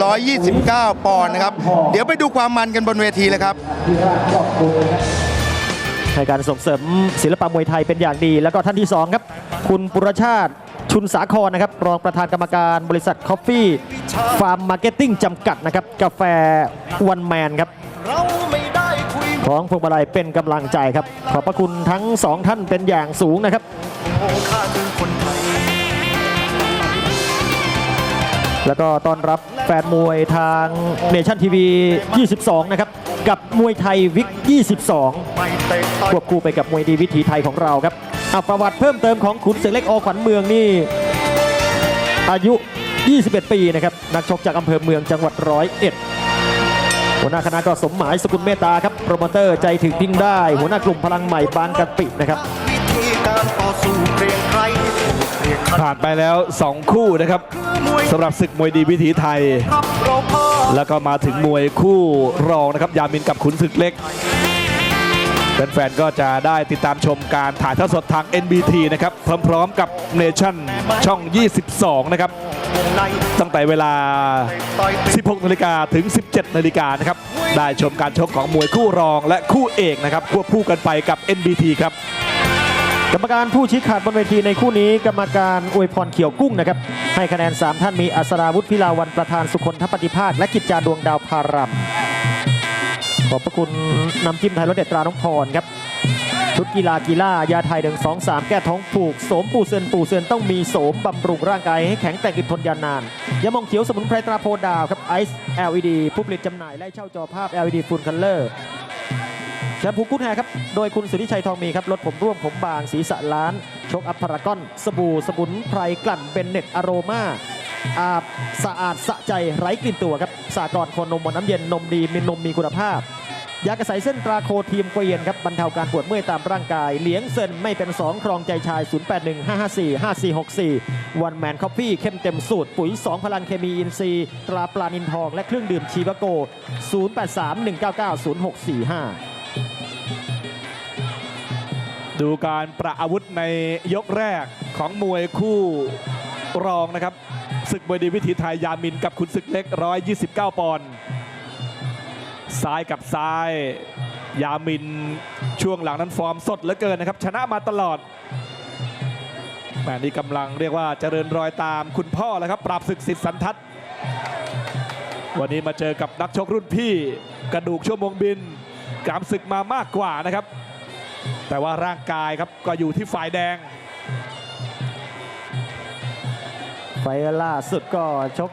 129 ปอนด์นะครับ เดี๋ยวไปดูความมันกันบนเวทีเลยครับให้การส่งเสริมศิลปะมวยไทยเป็นอย่างดี แล้วก็ท่านที่ 2 ครับ คุณปุรชาติชุนสาครนะครับ รองประธานกรรมการบริษัทคอฟฟี่ฟาร์มมาร์เก็ตติ้งจำกัดนะครับ กาแฟวันแมนครับของพวงมาลัยเป็นกำลังใจครับ ขอบพระคุณทั้งสองท่านเป็นอย่างสูงนะครับ แล้วก็ต้อนรับแฟนมวยทางเนชั่นทีวี 22 นะครับ กับมวยไทยวิก 22 ควบคู่ไปกับมวยดีวิถีไทยของเราครับอาประวัติเพิ่มเติมของขุนเสือเล็กอขวัญเมืองนี่ อายุ 21 ปีนะครับ นักชกจากอำเภอเมืองจังหวัดร้อยเอ็ดหัวหน้าคณะก็สมหมายสกุลเมตตาครับ โปรโมเตอร์ใจถึงทิ้งได้ หัวหน้ากลุ่มพลังใหม่บางกะปินะครับ ผ่านไปแล้ว 2 คู่นะครับสำหรับศึกมวยดีวิถีไทย แล้วก็มาถึงมวยคู่รองนะครับ ยามินกับขุนศึกเล็กแฟนๆก็จะได้ติดตามชมการถ่ายทอดสดทาง NBT นะครับ พร้อมๆกับเนชั่นช่อง 22 นะครับ ตั้งแต่เวลาต่อยติด16 นาฬิกาถึง 17 นาฬิกานะครับ ได้ชมการชกของมวยคู่รองและคู่เอกนะครับ ควบคู่กันไปกับ NBT ครับ กรรมการผู้ชี้ขาดบนเวทีในคู่นี้ กรรมการอวยพรเขียวกุ้งนะครับให้คะแนน 3 ท่านมีอัศราวุธพิลาวันประธานสุคนทปฏิภาคและกิจจาดวงดาวพารัมขอบพระคุณน้ำจิ้มไทยรสเด็ดตราน้องพรครับชุดกีฬากีฬายาไทยหนึ่งสองสามแก้ท้องผูกโสมปูเซนปูเซนต้องมีโสมบำรุงร่างกายให้แข็งแกร่งอึดทนยาวนานยามองเขียวสมุนไพรตราโพดาวครับไอซ์ LED ผู้ผลิตจำหน่ายและเช่าจอภาพ LED ฟูลคัลเลอร์ แชมพูกุ๊ดแฮร์ครับ โดยคุณสุริชัยทองมีครับลดผมร่วงผมบางศีรษะล้าน ชกอัพพารากอน สบู่สมุนไพรกลั่นเบนเน็ตอโรมาอาบสะอาดสะใจไร้กลิ่นตัวครับสากรณ์โคนนมหวานน้ำเย็นนมดีมีนมมีคุณภาพ ยากระใสเส้นตราโคทีมเกวียนครับบรรเทาการปวดเมื่อยตามร่างกาย เลี้ยงเซนไม่เป็น2ครองใจชาย 0815545464 วันแมนคอฟฟี่เข้มเต็มสูตร ปุ๋ย 2 พลังเคมีอินทรีย์ ตราปลานินทอง และเครื่องดื่มชีวโก 0831990645 ดูการประอาวุธในยกแรกของมวยคู่รองนะครับศึกมวยดีวิถีไทยยามินกับขุนศึกเล็ก 129 ปอนด์ซ้ายกับซ้าย ยามินช่วงหลังนั้นฟอร์มสดเหลือเกินนะครับ ชนะมาตลอดแม่นี่กำลังเรียกว่าเจริญรอยตามคุณพ่อแล้วครับ ปราบศึกสิทธิ์สันทัศน์วันนี้มาเจอกับนักชกรุ่นพี่ กระดูกชั่วโมงบิน กรามศึกมามากกว่านะครับ แต่ว่าร่างกายครับก็อยู่ที่ฝ่ายแดง ไฟล์ล่าสุดก็ชก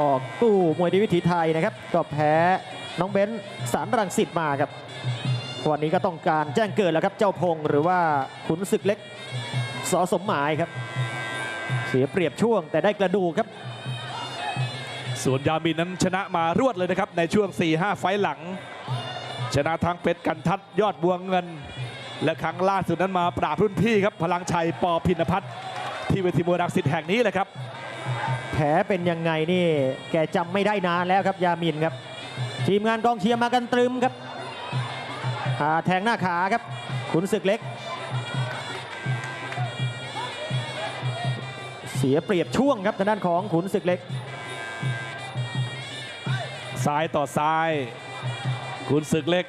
ออกตู้มวยดีวิถีไทยนะครับ ก็แพ้น้องเบ้นสารรังสิตมาครับ วันนี้ก็ต้องการแจ้งเกิดแล้วครับเจ้าพงหรือว่าขุนศึกเล็กสอสมหมายครับ เสียเปรียบช่วงแต่ได้กระดูกครับ ส่วนยามินนั้นชนะมารวดเลยนะครับ ในช่วง 4-5 ไฟล์หลัง ชนะทางเป็ดกันทัดยอดบัวเงิน และครั้งล่าสุดนั้นมาปราบรุ่นพี่ครับ พลังชัยปอพินพัฒน์ที่เวทีมวยรังสิตแห่งนี้แหละครับ แผลเป็นยังไงนี่แกจำไม่ได้นานแล้วครับยามินครับ ทีมงานกองเชียร์มากันตรึมครับอ่าแทงหน้าขาครับขุนศึกเล็ก เสียเปรียบช่วงครับทางด้านของขุนศึกเล็ก ซ้ายต่อซ้าย คุณศึกเล็ก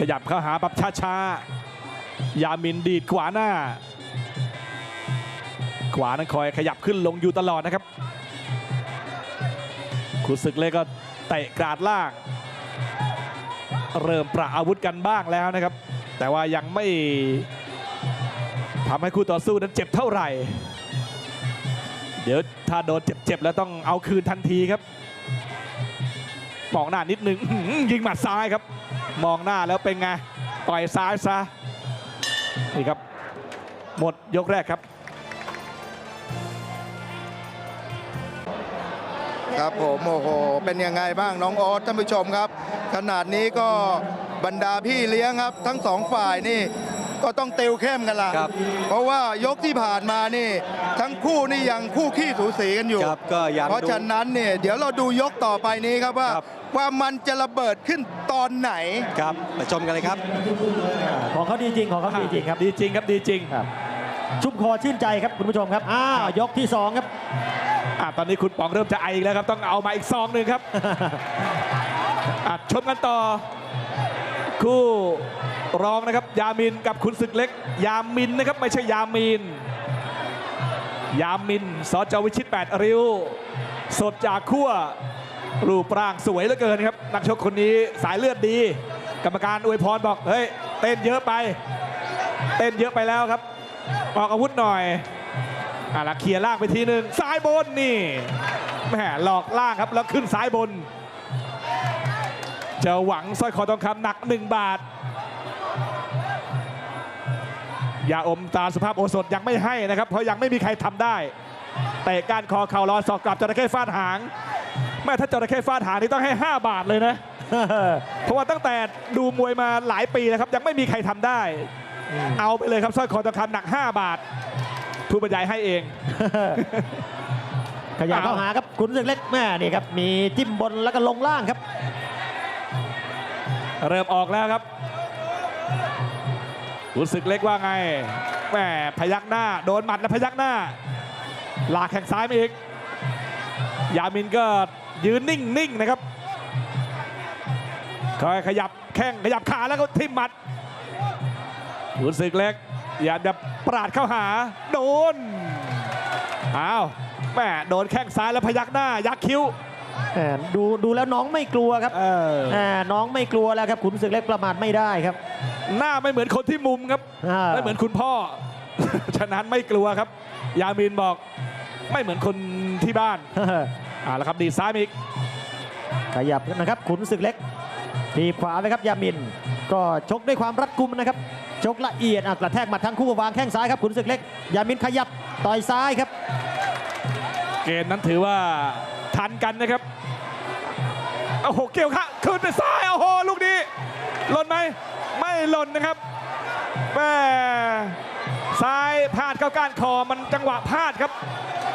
ขยับเข้าหาแบบช้าๆ ยามินดีดขวาหน้า ขวานั้นคอยขยับขึ้นลงอยู่ตลอดนะครับ คุณศึกเล็กก็เตะกราดล่าง เริ่มประอาวุธกันบ้างแล้วนะครับ แต่ว่ายังไม่ทำให้คู่ต่อสู้นั้นเจ็บเท่าไหร่ เดี๋ยวถ้าโดนเจ็บๆแล้วต้องเอาคืนทันทีครับ มองหน้านิดนึงยิงหมัดซ้ายครับ มองหน้าแล้วเป็นไงปล่อยซ้ายซะนี่ครับ หมดยกแรกครับ ครับผมโอ้โหเป็นยังไงบ้างน้องโอ๊ตท่านผู้ชมครับ ขนาดนี้ก็บรรดาพี่เลี้ยงครับ ทั้งสองฝ่ายนี่ ก็ต้องเตวเข้มกันละครับ เพราะว่ายกที่ผ่านมานี่ ทั้งคู่นี่ยังคู่ขี้สูสีกันอยู่ ครับก็ยังเพราะดู ฉะนั้นเนี่ยเดี๋ยวเราดูยกต่อไปนี้ครับว่าครับว่ามันจะระเบิดขึ้นตอนไหน ครับมาชมกันเลยครับ ของเขาดีจริงของเขาดีจริงครับ ดีจริงครับดีจริง ครับ ชุ่มคอชื่นใจครับคุณผู้ชมครับอ้าวยกที่2ครับ อะตอนนี้คุณป๋องเริ่มจะไออีกแล้วครับ ต้องเอามาอีกซองหนึ่งครับ อะชมกันต่อ คู่ รองนะครับ ยามินกับคุณศึกเล็ก ยามินนะครับไม่ใช่ยามีน ยามินสจวิชิต 8 ริ้ว สดจากขั้วรูปร่างสวยเหลือเกินครับ นักชกคนนี้สายเลือดดี กรรมการอวยพรบอกเฮ้ยเต้นเยอะไป เต้นเยอะไปแล้วครับ ออกอาวุธหน่อยอะละเคลียร์ล่างไปทีหนึ่งซ้ายบนนี่แหมหลอกล่างครับแล้วขึ้นซ้ายบนจะหวังสร้อยคอทองคำหนัก 1 บาท ยาอมตาสุภาพโอสถยังไม่ให้นะครับ เพราะยังไม่มีใครทำได้เตะก้านคอเข่ารอสอกกลับจระเข้ฟาดหางแม่ถ้าจระเข้ฟาดหางนี่ต้องให้ 5 บาทเลยนะเพราะว่าตั้งแต่ดูมวยมาหลายปีแล้วครับ ยังไม่มีใครทำได้ เอาไปเลยครับสร้อยคอทองคำหนัก 5 บาท ผู้บรรยายให้เอง ขยับเข้าหาครับขุนศึกเล็กแม่นี่ครับ มีจิ้มบนแล้วก็ลงล่างครับ เริ่มออกแล้วครับ รู้สึกเล็กว่าไงแหมพยักหน้า โดนหมัดแล้วพยักหน้าลากแข้งซ้ายมาอีก ยามินก็ยืนนิ่งๆนะครับคอยขยับแข้งขยับขาแล้วก็ทิ่มหมัดรู้สึกเล็กอย่าจะปราดเข้าหา โดนอ้าวแหมโดนแข้งซ้ายแล้วพยักหน้า ยักคิ้วแหมดูดูแล้วน้องไม่กลัวครับเออแหมน้องไม่กลัวแล้วครับขุนศึกเล็กประมาทไม่ได้ครับ หน้าไม่เหมือนคนที่มุมครับอ่าไม่เหมือนคุณพ่อ ฉะนั้นไม่กลัวครับ ยามินบอกไม่เหมือนคนที่บ้านอ่าแล้วครับดีดซ้ายมาอีกขยับนะครับขุนศึกเล็ก ทีบขวาไปครับยามิน ก็ชกด้วยความรัดกุมนะครับ ชกละเอียดอะกระแทกหมัดทั้งคู่วางแข้งซ้ายครับขุนศึกเล็ก ยามินขยับต่อยซ้ายครับ เกมนั้นถือว่าทันกันนะครับโอ้โหเกี่ยวค่ะขึ้นไปซ้ายโอ้โหลูกนี้หล่นไหมไม่ หล่นนะครับแม่ซ้ายพลาดเข้าก้านคอมันจังหวะพลาดครับ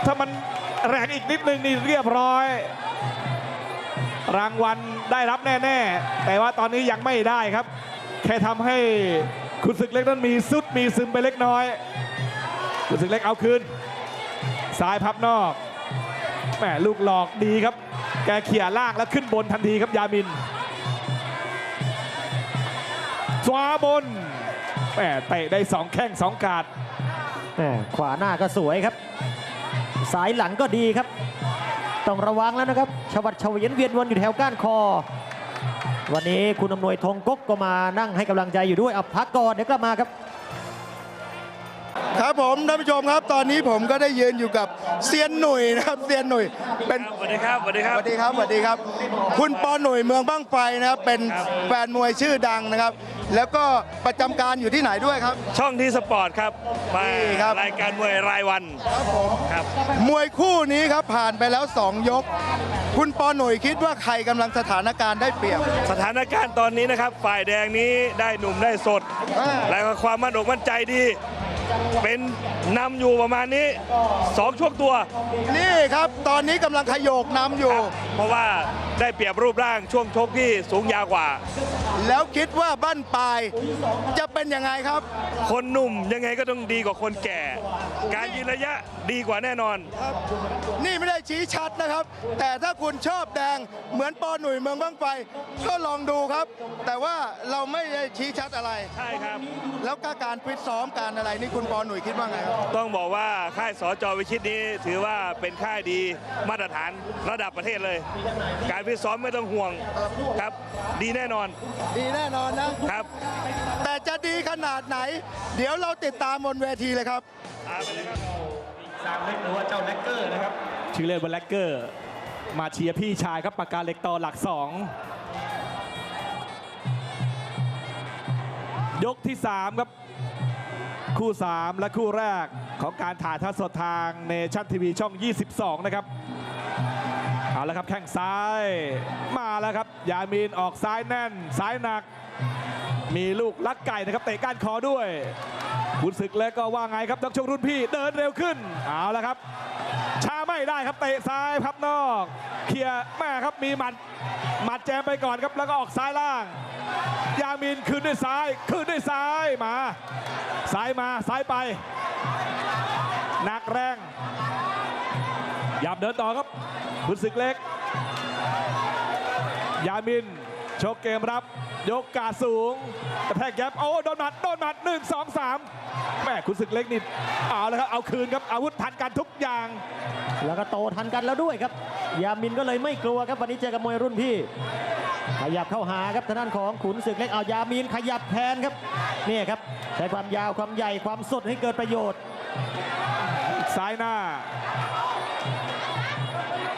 ถ้ามันแรงอีกนิดนึงนี่เรียบร้อย รางวัลได้รับแน่ ๆ แต่ว่าตอนนี้ยังไม่ได้ครับ แค่ทำให้คุณศึกเล็กนั้นมีสุดมีซึมไปเล็กน้อย คุณศึกเล็กเอาคืนซ้ายพับนอกแหมลูกหลอกดีครับ แกเขี่ยล่างแล้วขึ้นบนทันทีครับยามิน สวาบนแหมเตะได้สองแข้งสองกาดแหม่ขวาหน้าก็สวยครับ สายหลังก็ดีครับ ต้องระวังแล้วนะครับชวัดเฉวียนเวียนวนอยู่แถวก้านคอ วันนี้คุณอำนวยธงก๊กก็มานั่งให้กำลังใจอยู่ด้วยเอาพักก่อนเดี๋ยวกลับมาครับครับผมท่านผู้ชมครับตอนนี้ผมก็ได้ยืนอยู่กับเซียนหนุ่ยนะครับเซียนหนุ่ยเป็นสวัสดีครับสวัสดีคสรับวัสดีครับสวัสดีครับ คุณปอหนุ่ยเมืองบ้างไฟนะครับเป็นครับแฟนมวยชื่อดังนะครับ แล้วก็ประจำการอยู่ที่ไหนด้วยครับ ช่องที่สปอร์ตครับมานี่ครับ รายการมวยรายวันครับผมครับมวยคู่นี้ครับผ่านไปแล้ว 2 ยก คุณปอหนุ่ยคิดว่าใครกำลังสถานการณ์ได้เปรียบ สถานการณ์ตอนนี้นะครับ ฝ่ายแดงนี้ได้หนุ่มได้สดอ่า แล้วก็ความมั่นอกมั่นใจดี เป็นนำอยู่ประมาณนี้สองช่วงตัว นี่ครับ ตอนนี้กำลังขยโยกนำอยู่ เพราะว่าได้เปรียบรูปร่างช่วงชกที่สูงยาวกว่า แล้วคิดว่าบ้านปลายจะเป็นยังไงครับ คนหนุ่มยังไงก็ต้องดีกว่าคนแก่ การยืนระยะดีกว่าแน่นอน นี่ไม่ได้ชี้ชัดนะครับ แต่ถ้าคุณชอบแดงเหมือนปอหนุ่ยเมืองบ้างไฟ ก็ลองดูครับ แต่ว่าเราไม่ได้ชี้ชัดอะไร ใช่ครับ แล้วก็การฟิตซ้อมการอะไรนี่คุณปอหนุ่ยคิดว่าไงครับ ต้องบอกว่าค่ายสจวิชิตนี้ถือว่าเป็นค่ายดีมาตรฐานระดับประเทศเลย การฟิตซ้อมไม่ต้องห่วงครับ ดีแน่นอน ดีแน่นอนนะครับ แต่จะดีขนาดไหน เดี๋ยวเราติดตามบนเวทีเลยครับตามไปเลยครับชื่อเล่นว่าแลกเกอร์ มาเชียร์พี่ชายครับปากกาเหล็กต่อหลักสองยกที่ 3 ครับ คู่ 3 และคู่แรกของการถ่ายทอดสดทางเนชั่นทีวีช่อง 22 นะครับ เอาละครับแข้งซ้ายมาแล้วครับ ยามีนออกซ้ายแน่น ซ้ายหนัก มีลูกลักไก่นะครับเตะก้านคอด้วยคุณศึกเล็กก็ว่าไงครับนักชกรุ่นพี่เดินเร็วขึ้น เอาละครับช้าไม่ได้ครับเตะซ้ายพับนอก เคลียร์แม่ครับมีหมัดหมัดแจมไปก่อนครับแล้วก็ออกซ้ายล่าง ยามินคืนด้วยซ้าย คืนด้วยซ้ายมา ซ้ายมาซ้ายไปหนักแรงยับเดินต่อครับคุณศึกเล็ก ยามินโชกเกมรับ ยกกาสูงกระแทกแก๊บโอ้โดนหมัดโดนหมัดหนึ่งสองสามแม่คุณศึกเล็กนี่เอาแล้วครับเอาคืนครับอาวุธทันกันทุกอย่าง แล้วก็โตทันกันแล้วด้วยครับ ยามินก็เลยไม่กลัวครับวันนี้เจอกับมวยรุ่นพี่ ขยับเข้าหาครับทางด้านของขุนศึกเล็กเอายามินขยับแทนครับนี่ครับใช้ความยาวความใหญ่ความสดให้เกิดประโยชน์ ซ้ายหน้า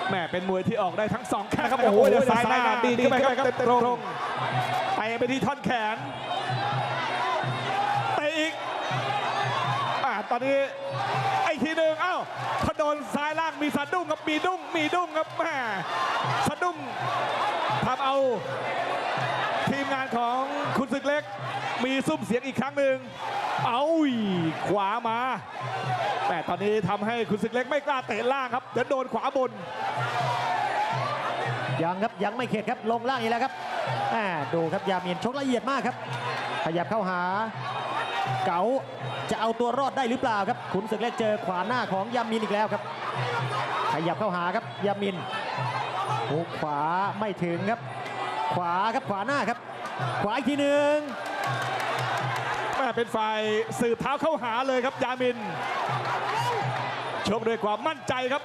แม่เป็นมวยที่ออกได้ทั้งสองแข้งครับโอ้โอ้โหโหเดี๋ยวซ้ายหน้าซ้ายหน้าดีดขึ้นไปครับดีดเต็มเข้าไปตรงไปไปที่ท่อนแขนเตะอีกอ่าตอนนี้ไอ้ทีหนึ่งเอ้าพอโดนซ้ายล่างมีสะดุ้งครับมีดุ้งมีดุ้งครับแม่สะดุ้ง ทำเอา ทีมงานของคุณศึกเล็ก มีซุ้มเสียงอีกครั้งหนึ่งเอาขวามา แต่ตอนนี้ทำให้คุณศึกเล็กไม่กล้าเตะล่างครับเดี๋ยวโดนขวาบน ยังครับยังไม่เข็ดครับลงล่างอีกแล้วครับแหม่ดูครับยามินชกละเอียดมากครับ ขยับเข้าหา เก๋าจะเอาตัวรอดได้หรือเปล่าครับขุนศึกเล็กเจอขวาหน้าของยามินอีกแล้วครับ ขยับเข้าหาครับยามิน หุกขวาไม่ถึงครับ ขวาครับขวาหน้าครับ ขวาอีกทีหนึ่งแม่เป็นฝ่ายสืบเท้าเข้าหาเลยครับยามินชกด้วยความมั่นใจครับ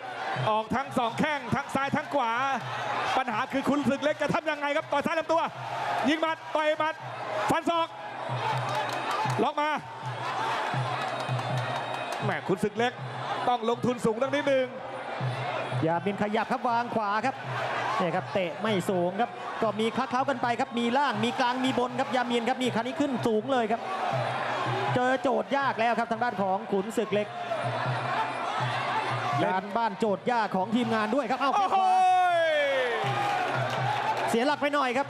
ออกทั้งสองแข้งทั้งซ้ายทั้งขวา ปัญหาคือคุณศึกเล็กจะทำยังไงครับต่อยซ้ายลำตัว ยิงมัดต่อยมัด ฟันศอก ล็อกมาแม่คุณศึกเล็กต้องลงทุนสูงตั้งนิดนึง ยามินขยับครับวางขวาครับนี่ครับเตะไม่สูงครับ ก็มีคลักเคล้ากันไปครับ มีล่างมีกลางมีบนครับยามินครับนี่คันนี้ขึ้นสูงเลยครับ เจอโจทย์ยากแล้วครับทางด้านของขุนศึกเล็กเล่นการบ้านโจทย์ยากของทีมงานด้วยครับเอ้าโอ้แข้งโหขวาเสียหลักไปหน่อยครับ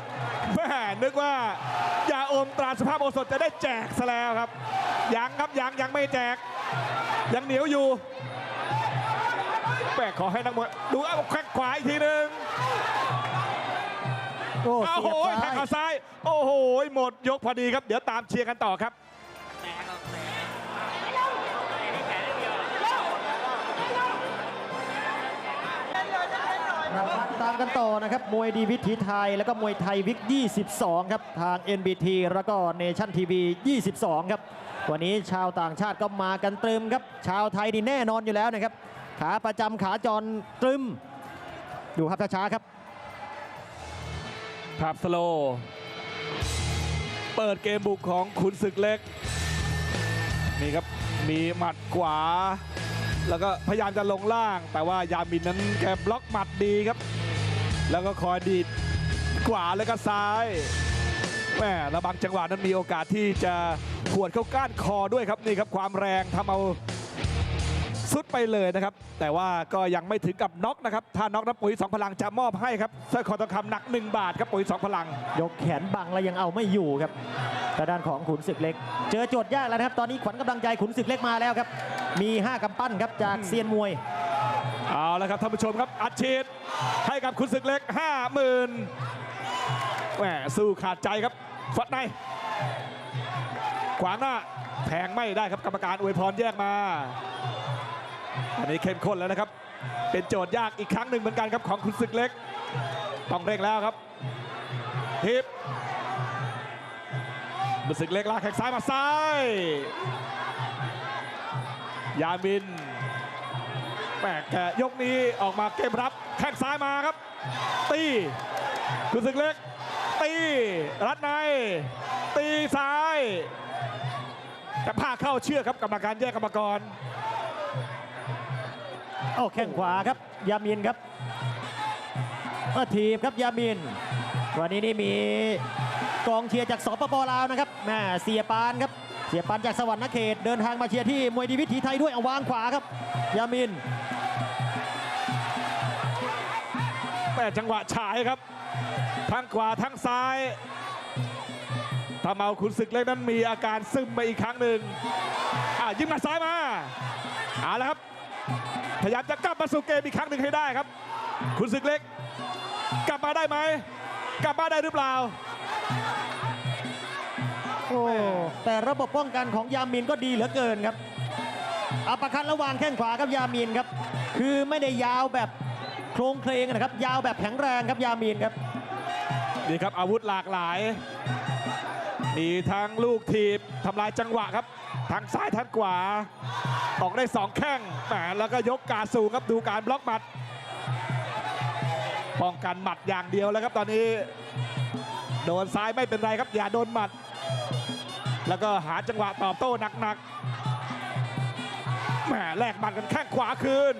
แม่นึกว่ายาอมตราสุภาพโอสถจะได้แจกซะแล้วครับยังครับยังยังไม่แจก ยังเหนียวอยู่ แปกขอให้นักมวยดูเอาแข้งขวาอีกทีหนึ่งโอ้โอ้เสีโหยบแทซ้างยเอาซ้าย โอ้โหหมดยกพอดีครับ เดี๋ยวตามเชียร์กันต่อครับตามกันต่อนะครับ มวยดีวิถีไทย แล้วก็มวยไทยวิก 22 ครับ ทาง NBT แล้วก็เนชั่นทีวี22 ครับ วันนี้ชาวต่างชาติก็มากันตรึมครับ ชาวไทยนี่แน่นอนอยู่แล้วนะครับ ขาประจำขาจรตรึม ดูครับช้าๆครับ ภาพสโล เปิดเกมบุกของขุนศึกเล็ก นี่ครับ มีหมัดขวา แล้วก็พยายามจะลงล่าง แต่ว่ายามินนั้นแกบล็อกหมัดดีครับ แล้วก็คอยดีดขวาแล้วก็ซ้ายแม่แล้วบางจังหวะนั้นมีโอกาสที่จะขวดเข้าก้านคอด้วยครับนี่ครับความแรงทำเอา สุดไปเลยนะครับ แต่ว่าก็ยังไม่ถึงกับน็อกนะครับ ถ้าน็อกน้ำปุ๋ยสองพลังจะมอบให้ครับสร้อยคอทองคำหนัก 1 บาทครับปุ๋ยสองพลัง ยกแขนบังแล้วยังเอาไม่อยู่ครับทางด้านของขุนศึกเล็ก เจอโจทย์ยากแล้วนะครับ ตอนนี้ขวัญกำลังใจขุนศึกเล็กมาแล้วครับ มี 5กำปั้นครับจากเซียนมวย เอาละครับท่านผู้ชมครับอัดฉีดให้กับคุณศึกเล็ก 50,000แหมสู้ขาดใจครับฟัดในขวางหน้าแทงไม่ได้ครับกรรมการอวยพรแยกมา อันนี้เข้มข้นแล้วนะครับ เป็นโจทย์ยากอีกครั้งหนึ่งเหมือนกันครับของคุณศึกเล็ก ต้องเร่งแล้วครับทิปคุณศึกเล็กลากแข้งซ้ายมาซ้าย ยามินแปลกแกยกนี้ออกมาเกมรับแข้งซ้ายมาครับ ตีคุณศึกเล็ก ตีรัดใน ตีซ้าย แต่ผ้าเข้าเชือกครับกรรมการแยกกรรมกร โอ้แข้งขวาครับ ยามินครับเออทีบครับยามิน วันนี้นี่มีกองเชียร์จากสปปลาวนะครับแม่เสียปานครับ เสียปานจากสวรรค์เขตเดินทางมาเชียร์ที่มวยดีวิถีไทยด้วยเอาวางขวาครับ ยามินแต่จังหวะฉายครับ ทั้งขวาทั้งซ้ายทำเอาขุนศึกเล็กนั้นมีอาการซึมไปอีกครั้งหนึ่งอะยิงมาซ้ายมาเอาละครับ พยายามจะกลับมาสู่เกมอีกครั้งหนึ่งให้ได้ครับขุนศึกเล็ก กลับมาได้ไหม กลับมาได้หรือเปล่า โอ้แต่ระบบป้องกันของยามินก็ดีเหลือเกินครับอัปเปอร์คัดระหว่างแข้งขวาครับยามินครับ คือไม่ได้ยาวแบบโครงเคลงนะครับ ยาวแบบแข็งแรงครับยามีนครับนี่ครับอาวุธหลากหลาย มีทั้งลูกทีบทำลายจังหวะครับ ทางซ้ายทางขวา ออกได้สองแข้งแหมแล้วก็ยกกาดสูงครับดูการบล็อกหมัด ป้องกันหมัดอย่างเดียวแล้วครับตอนนี้ โดนซ้ายไม่เป็นไรครับอย่าโดนหมัด แล้วก็หาจังหวะตอบโต้หนักๆแหมแลกหมัดกันแข้งขวาคืน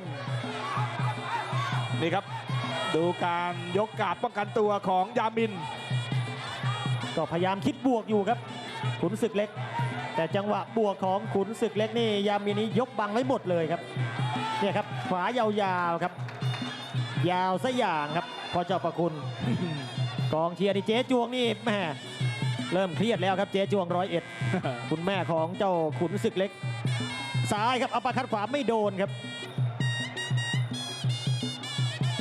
นี่ครับดูการยกกาดป้องกันตัวของยามิน ก็พยายามคิดบวกอยู่ครับขุนศึกเล็ก แต่จังหวะบวกของขุนศึกเล็กนี่ยามีนี้ยกบังไว้หมดเลยครับเนี่ยครับขวายาวๆครับ ยาวซะอย่างครับพอเจ้าประคุณกองเชียร์นี่เจ๊จวงนี่แม่เริ่มเครียดแล้วครับเจ๊จวงร้อยเอ็ดคุณแม่ของเจ้าขุนศึกเล็กซ้ายครับอัปเปอร์คัดขวาไม่โดนครับ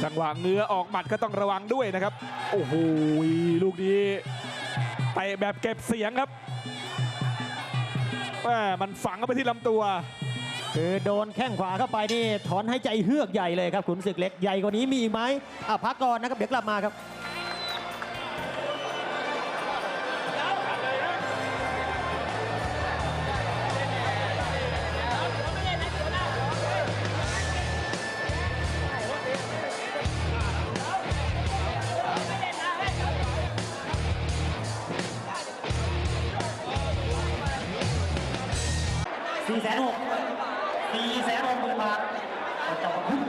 จังหวะเงื้อออกหมัดก็ต้องระวังด้วยนะครับ โอ้โหลูกนี้เตะแบบเก็บเสียงครับแห ม่มันฝังเข้าไปที่ลำตัว คือโดนแข้งขวาเข้าไปนี่ถอนให้ใจเฮือกใหญ่เลยครับขุนศึกเล็กใหญ่กว่านี้มีอีกไหมอะพักก่อนนะครับเดี๋ยวกลับมาครับ สี่แสนหกสี่แสนหกหมื่นบาทก็จะมาพุ่ง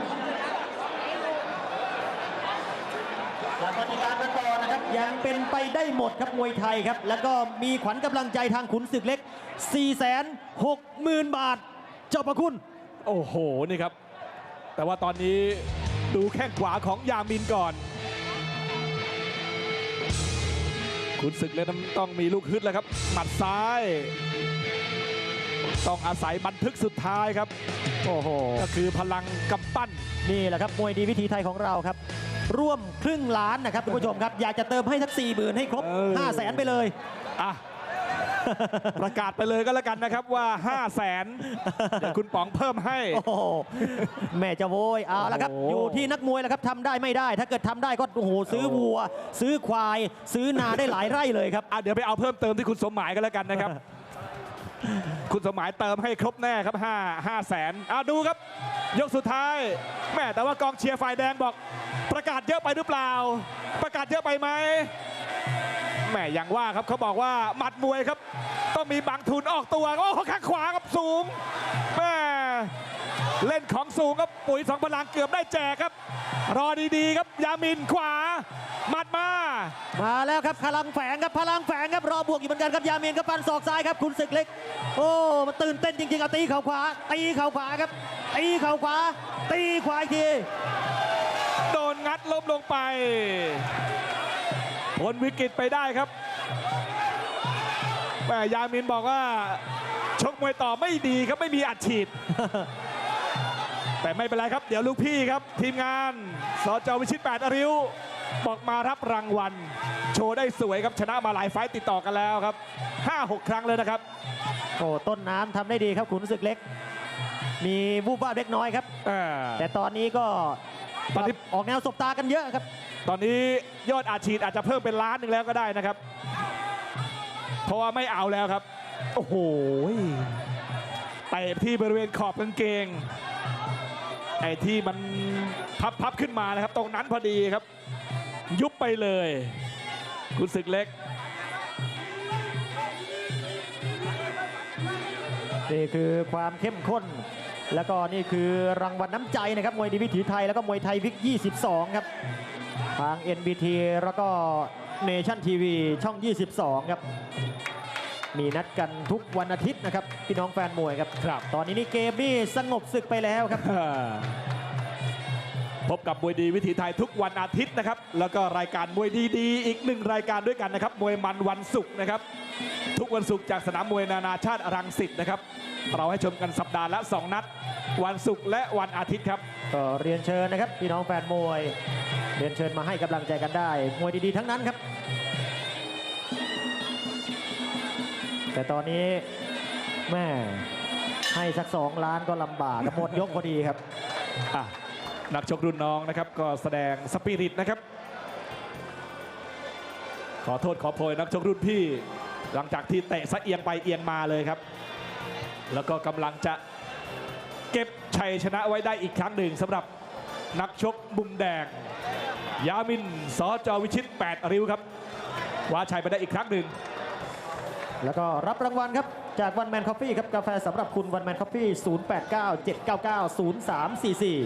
แล้วก็มีการกันต่อนะครับยังเป็นไปได้หมดครับมวยไทยครับ แล้วก็มีขวัญกำลังใจทางขุนศึกเล็ก 4 6 0 0 0 0 บาทเจ้าประคุณ โอ้โห นี่ครับ แต่ว่าตอนนี้ดูแข้งขวาของยามินก่อนคุณศึกเลยต้องมีลูกฮึดแล้วครับ หมัดซ้าย ต้องอาศัยบันทึกสุดท้ายครับ โอ้โห ก็คือพลังกำปั้น นี่แหละครับมวยดีวิธีไทยของเราครับ ร่วมครึ่งล้านนะครับคุณผู้ชมครับ อยากจะเติมให้สัก4ี่หมื่นให้ครบเออ5 0 0แสนไปเลย อะ ประกาศไปเลยก็แล้วกันนะครับว่า 5 0 0แสนเดี๋ยวคุณป๋องเพิ่มให้ โอ้โหแม่จะโวยเอาละครับ โอ้โห อยู่ที่นักมวยแล้วครับทำได้ไม่ได้ ถ้าเกิดทำได้ก็โอ้โหซื้อวัว ซื้อควาย ซื้อนาได้หลายไร่เลยครับ อะเดี๋ยวไปเอาเพิ่มเติมที่คุณสมหมายกันแล้วกันนะครับ คุณสมหมายเติมให้ครบแน่ครับ 5 5แสนอะดูครับ ยกสุดท้ายแม่แต่ว่ากองเชียร์ฝ่ายแดงบอก ประกาศเยอะไปหรือเปล่า ประกาศเยอะไปไหมแม่อย่างว่าครับเขาบอกว่าหมัดมวยครับ ต้องมีบางทุนออกตัวโอ้ข้างขวาครับสูงแม่เล่นของสูงครับปุ๋ยสองพลังเกือบได้แจกครับ รอดีๆครับยามินขวา มัดมา มาแล้วครับพลังแฝงครับพลังแฝงครับรอบวกอยู่เหมือนกันครับยาเมียนกับฟันศอกซ้ายครับคุณศึกเล็ก โอ้มันตื่นเต้นจริงๆเอาตีเข่าขวา ตีเข่าขวาครับ ตีเข่าขวา ตีขวาอีกทีโดนงัดล้มลงไปพ้นวิกฤตไปได้ครับแม่ยามินบอกว่า ชกมวยต่อไม่ดีครับไม่มีอัดฉีด แต่ไม่เป็นไรครับ เดี๋ยวลูกพี่ครับ ทีมงานสจวิชิต8อริ้ว บอกมารับรางวัล โชว์ได้สวยครับชนะมาหลายไฟต์ติดต่อกันแล้วครับ 5-6 ครั้งเลยนะครับ โอ้ต้นน้ำทำได้ดีครับขุนศึกเล็ก มีวูบวาบเล็กน้อยครับอ่าแต่ตอนนี้ก็ตอนนี้ ออกแนวสบตากันเยอะครับ ตอนนี้ยอดอาชีดอาจจะเพิ่มเป็นล้านหนึ่งแล้วก็ได้นะครับ เพราะว่าไม่เอาแล้วครับ โอ้โหเตะที่บริเวณขอบกางเกง ไอ้ที่มันพับพับขึ้นมานะครับ ตรงนั้นพอดีครับ ยุบไปเลยคุณศึกเล็กนี่คือความเข้มข้น แล้วก็นี่คือรางวัลน้ำใจนะครับมวยดีวิถีไทยแล้วก็มวยไทยวิก 22 ครับ ทาง NBT แล้วก็เนชั่นทีวีช่อง 22 ครับ มีนัดกันทุกวันอาทิตย์นะครับ พี่น้องแฟนมวยครับครับ ตอนนี้นี่เกมนี่สงบศึกไปแล้วครับ พบกับมวยดีวิถีไทยทุกวันอาทิตย์นะครับ แล้วก็รายการมวยดีๆ อีกหนึ่งรายการด้วยกันนะครับ มวยมันวันศุกร์นะครับ ทุกวันศุกร์จากสนามมวยนานาชาติรังสิตนะครับ เราให้ชมกันสัปดาห์ละ 2 นัด วันศุกร์และวันอาทิตย์ครับ ก็เรียนเชิญนะครับพี่น้องแฟนมวย เรียนเชิญมาให้กำลังใจกันได้ มวยดีๆทั้งนั้นครับ แต่ตอนนี้แม่ให้สักสองล้านก็ลำบากครับหมดยกพอดีครับอะ นักชกรุ่นน้องนะครับ ก็แสดงสปิริตนะครับ ขอโทษขอโพยนักชกรุ่นพี่ หลังจากที่เตะสะเอียงไปเอียงมาเลยครับ แล้วก็กำลังจะเก็บชัยชนะไว้ได้อีกครั้งหนึ่งสำหรับนักชกมุมแดง ยามินสจวิชิต 8 ริ้วครับคว้าชัยไปได้อีกครั้งหนึ่งแล้วก็รับรางวัลครับ จากวันแมนคอฟฟี่ครับ กาแฟสำหรับคุณวันแมนคอฟฟี่ 089 799 0344